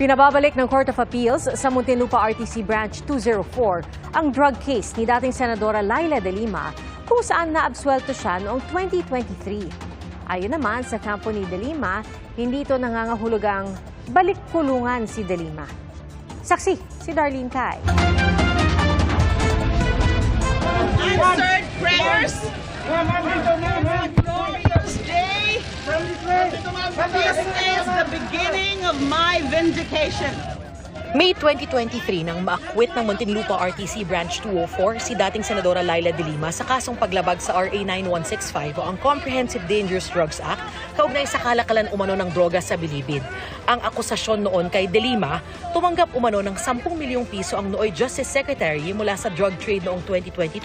Pinababalik ng Court of Appeals sa Muntinlupa RTC Branch 204 ang drug case ni dating Senadora Laila de Lima kung saan naabswelto siya noong 2023. Ayon naman sa kampo ni de Lima, hindi ito nangangahulugang balik kulungan si de Lima. Saksi, si Darlene Kai. answered prayers. This is the beginning of my vindication. May 2023 nang maakwit ng Muntinlupa RTC Branch 204 si dating Senadora Laila de Lima sa kasong paglabag sa RA 9165 o ang Comprehensive Dangerous Drugs Act kaugnay sa kalakalan umano ng droga sa bilibid. Ang akusasyon noon kay de Lima, tumanggap umano ng 10 milyong piso ang nooy Justice Secretary mula sa drug trade noong 2012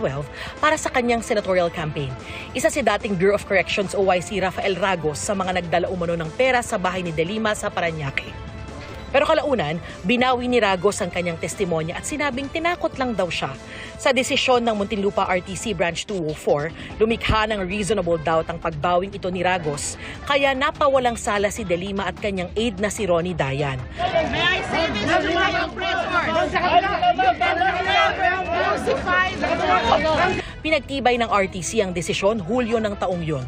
para sa kanyang senatorial campaign. Isa si dating Bureau of Corrections OYC Rafael Ragos sa mga nagdala umano ng pera sa bahay ni de Lima sa Paranaque. Pero kalaunan, binawi ni Ragos ang kanyang testimonya at sinabing tinakot lang daw siya. Sa desisyon ng Muntinlupa RTC Branch 204, lumikha ng reasonable doubt ang pagbawing ito ni Ragos, kaya napawalang sala si Delima at kanyang aide na si Ronnie Dayan. May I say this to my. Pinagtibay ng RTC ang desisyon Hulyo ng taong yon.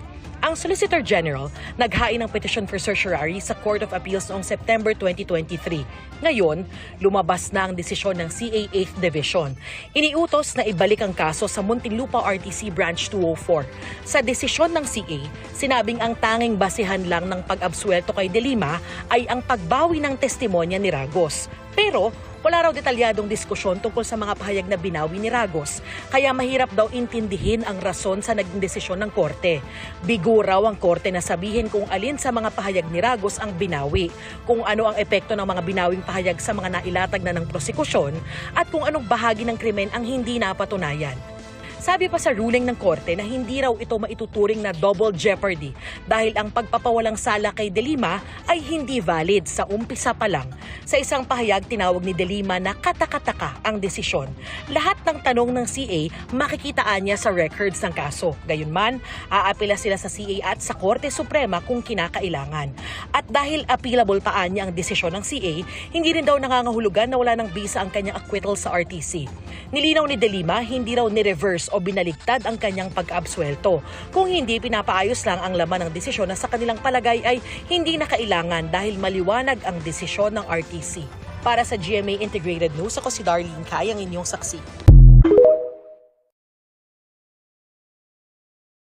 Ang Solicitor General naghain ng petition for certiorari sa Court of Appeals noong September 2023. Ngayon, lumabas na ang desisyon ng CA 8th Division. Iniutos na ibalik ang kaso sa Muntinlupa RTC Branch 204. Sa desisyon ng CA, sinabing ang tanging basihan lang ng pag-absuelto kay De Lima ay ang pagbawi ng testimonya ni Ragos. Pero wala raw detalyadong diskusyon tungkol sa mga pahayag na binawi ni Ragos, kaya mahirap daw intindihin ang rason sa naging desisyon ng korte. Bigo raw ang korte na sabihin kung alin sa mga pahayag ni Ragos ang binawi, kung ano ang epekto ng mga binawing pahayag sa mga nailatag na ng prosekusyon, at kung anong bahagi ng krimen ang hindi napatunayan. Sabi pa sa ruling ng korte na hindi raw ito maituturing na double jeopardy dahil ang pagpapawalang sala kay De Lima ay hindi valid sa umpisa pa lang. Sa isang pahayag tinawag ni De Lima na katakataka ang desisyon. Lahat ng tanong ng CA makikitaan niya sa records ng kaso. Gayunman, aapila sila sa CA at sa Korte Suprema kung kinakailangan. At dahil appealable paan niya ang desisyon ng CA, hindi rin daw nangangahulugan na wala ng bisa ang kanyang acquittal sa RTC. Nilinaw ni De Lima, hindi raw ni-reverse o binaligtad ang kanyang pag-absuelto. Kung hindi, pinapaayos lang ang laman ng desisyon na sa kanilang palagay ay hindi na kailangan dahil maliwanag ang desisyon ng RTC. Para sa GMA Integrated News, ako si Darlene Kay, ang inyong saksi.